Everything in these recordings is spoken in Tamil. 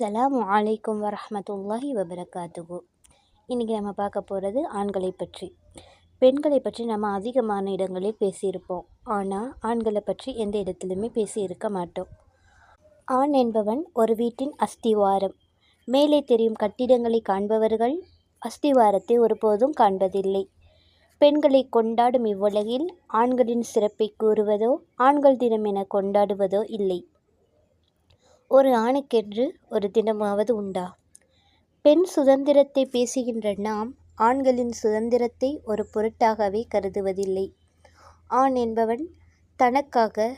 அஸ்ஸலாமு அலைக்கும் வரமத்துல்லாஹி வபரகாத்துகு இன்றைக்கி நம்ம பார்க்க போகிறது ஆண்களை பற்றி. பெண்களை பற்றி நம்ம அதிகமான இடங்களில் பேசியிருப்போம். ஆனால் ஆண்களை பற்றி எந்த இடத்துலையுமே பேசியிருக்க மாட்டோம். ஆண் என்பவன் ஒரு வீட்டின் அஸ்திவாரம். மேலே தெரியும் கட்டிடங்களை காண்பவர்கள் அஸ்திவாரத்தை ஒருபோதும் காண்பதில்லை. பெண்களை கொண்டாடும் இவ்வுலகில் ஆண்களின் சிறப்பை கூறுவதோ ஆண்கள் தினம் என கொண்டாடுவதோ இல்லை. ஒரு ஆணுக்கென்று ஒரு தினமாவது உண்டா? பெண் சுதந்திரத்தை பேசுகின்ற நாம் ஆண்களின் சுதந்திரத்தை ஒரு பொருட்டாகவே கருதுவதில்லை. ஆண் என்பவன் தனக்காக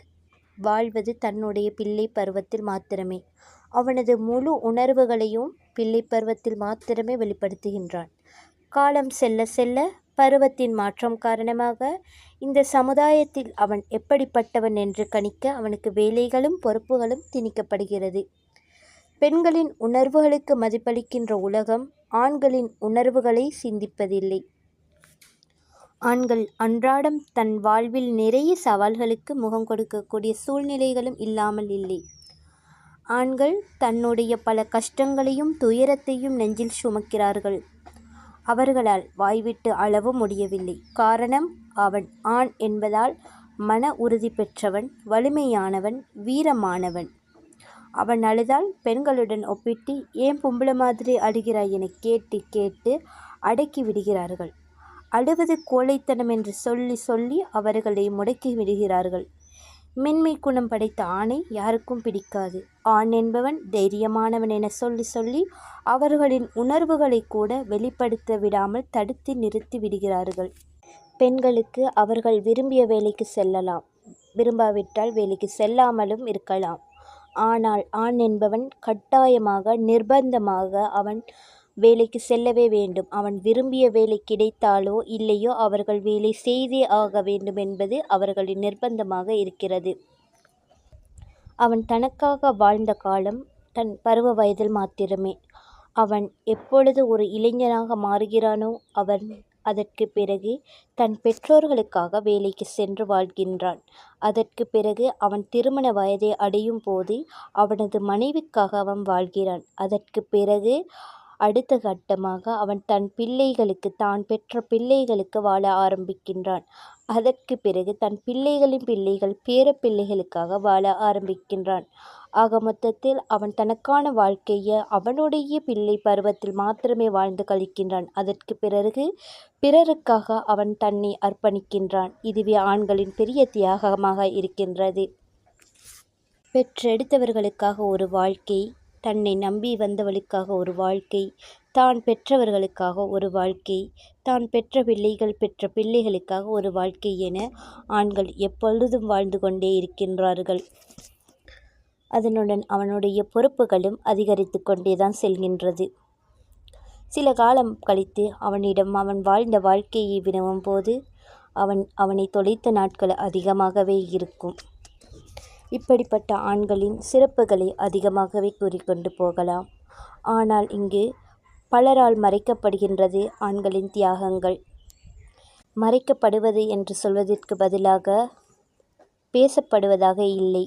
வாழ்வது தன்னுடைய பிள்ளை பருவத்தில் மாத்திரமே. அவனது முழு உணர்வுகளையும் பிள்ளை பருவத்தில் மாத்திரமே வெளிப்படுத்துகின்றான். காலம் செல்ல செல்ல பருவத்தின் மாற்றம் காரணமாக இந்த சமுதாயத்தில் அவன் எப்படிப்பட்டவன் என்று கணிக்க அவனுக்கு வேலைகளும் பொறுப்புகளும் திணிக்கப்படுகிறது. பெண்களின் உணர்வுகளுக்கு மதிப்பளிக்கின்ற உலகம் ஆண்களின் உணர்வுகளை சிந்திப்பதில்லை. ஆண்கள் அன்றாடம் தன் வாழ்வில் நிறைய சவால்களுக்கு முகம் கொடுக்கக்கூடிய சூழ்நிலைகளும் இல்லாமல் இல்லை. ஆண்கள் தன்னுடைய பல கஷ்டங்களையும் துயரத்தையும் நெஞ்சில் சுமக்கிறார்கள். அவர்களால் வாய்விட்டு அளவும் முடியவில்லை. காரணம் அவன் ஆண் என்பதால் மன உறுதி பெற்றவன் வலிமையானவன் வீரமானவன். அவன் அழுதால் பெண்களுடன் ஒப்பிட்டு ஏன் பொம்பளை மாதிரி அழுகிறாய்? என கேட்டு கேட்டு அடக்கி விடுகிறார்கள். அழுவது கோழைத்தனம் என்று சொல்லி சொல்லி அவர்களை முடக்கி விடுகிறார்கள். மென்மை குணம் படைத்த ஆணை யாருக்கும் பிடிக்காது. ஆண் என்பவன் தைரியமானவன் என சொல்லி சொல்லி அவர்களின் உணர்வுகளை கூட வெளிப்படுத்த விடாமல் தடுத்து நிறுத்தி விடுகிறார்கள். பெண்களுக்கு அவர்கள் விரும்பிய வேலைக்கு செல்லலாம். விரும்பாவிட்டால் வேலைக்கு செல்லாமலும் இருக்கலாம். ஆனால் ஆண் என்பவன் கட்டாயமாக நிர்பந்தமாக அவன் வேலைக்கு செல்லவே வேண்டும். அவன் விரும்பிய வேலை கிடைத்தாலோ இல்லையோ அவர்கள் வேலை செய்தே ஆக வேண்டும் என்பது அவர்களின் நிர்பந்தமாக இருக்கிறது. அவன் தனக்காக வாழ்ந்த காலம் தன் பருவ வயதில் மாத்திரமே. அவன் எப்பொழுது ஒரு இளைஞனாக மாறுகிறானோ அவன் அதற்கு பிறகு தன் பெற்றோர்களுக்காக வேலைக்கு சென்று வாழ்கின்றான். அதற்கு பிறகு அவன் திருமண வயதை அடையும் போது அவனது மனைவிக்காக அவன் வாழ்கிறான். அதற்கு பிறகு அடுத்த கட்டமாக அவன் தன் பிள்ளைகளுக்கு தான் பெற்ற பிள்ளைகளுக்கு வாழ ஆரம்பிக்கின்றான். அதற்கு பிறகு தன் பிள்ளைகளின் பிள்ளைகள் பேர பிள்ளைகளுக்காக வாழ ஆரம்பிக்கின்றான். ஆக மொத்தத்தில் அவன் தனக்கான வாழ்க்கையை அவனுடைய பிள்ளை பருவத்தில் மாத்திரமே வாழ்ந்து கழிக்கின்றான். அதற்கு பிறகு பிறருக்காக அவன் தன்னை அர்ப்பணிக்கின்றான். இதுவே ஆண்களின் பெரிய தியாகமாக இருக்கின்றது. பெற்றெடுத்தவர்களுக்காக ஒரு வாழ்க்கை தன்னை நம்பி வந்தவளுக்காக ஒரு வாழ்க்கை தான் பெற்றவர்களுக்காக ஒரு வாழ்க்கை தான் பெற்ற பிள்ளைகள் பெற்ற பிள்ளைகளுக்காக ஒரு வாழ்க்கை என ஆண்கள் எப்பொழுதும் வாழ்ந்து கொண்டே இருக்கின்றார்கள். அதனுடன் அவனுடைய பொறுப்புகளும் அதிகரித்து கொண்டேதான் செல்கின்றது. சில காலம் கழித்து அவனிடம் அவன் வாழ்ந்த வாழ்க்கையை வினவும் போது அவன் அவனை தொலைத்த நாட்கள் அதிகமாகவே இருக்கும். இப்படிப்பட்ட ஆண்களின் சிறப்புகளை அதிகமாகவே கூறிக்கொண்டு போகலாம். ஆனால் இங்கு பலரால் மறைக்கப்படுகின்றது ஆண்களின் தியாகங்கள். மறைக்கப்படுவது என்று சொல்வதற்கு பதிலாக பேசப்படுவதாக இல்லை.